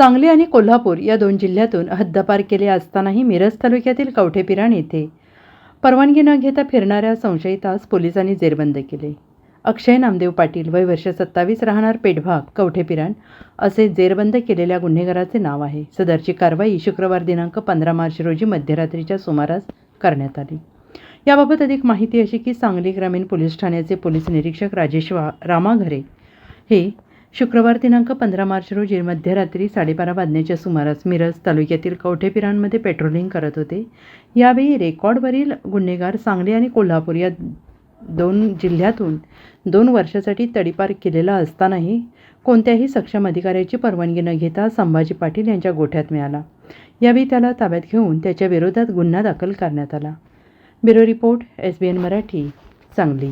सांगली आणि कोल्हापूर या दोन जिल्ह्यातून हद्दपार केले असतानाही मिरज तालुक्यातील कवठेपिराण येथे परवानगी न घेता फिरणाऱ्या संशयितास पोलिसांनी जेरबंद केले. अक्षय नामदेव पाटील वय वर्ष सत्तावीस राहणार पेठभाग कवठेपिराण असे जेरबंद केलेल्या गुन्हेगाराचे नाव आहे. सदरची कारवाई शुक्रवार दिनांक पंधरा मार्च रोजी मध्यरात्रीच्या सुमारास करण्यात आली. याबाबत अधिक माहिती अशी की सांगली ग्रामीण पोलीस ठाण्याचे पोलीस निरीक्षक राजेश वा रामाघरे हे शुक्रवार दिनांक पंधरा मार्च रोजी मध्यरात्री साडेबारा वाजण्याच्या सुमारास मिरज तालुक्यातील कवठेपिरांमध्ये पेट्रोलिंग करत होते. यावेळी रेकॉर्डवरील गुन्हेगार सांगली आणि कोल्हापूर या दोन जिल्ह्यातून दोन वर्षासाठी तडीपार केलेला असतानाही कोणत्याही सक्षम अधिकाऱ्याची परवानगी न घेता संभाजी पाटील यांच्या गोठ्यात मिळाला. यावेळी त्याला ताब्यात घेऊन त्याच्या विरोधात गुन्हा दाखल करण्यात आला. Bureau report S B N Marathi Sangli.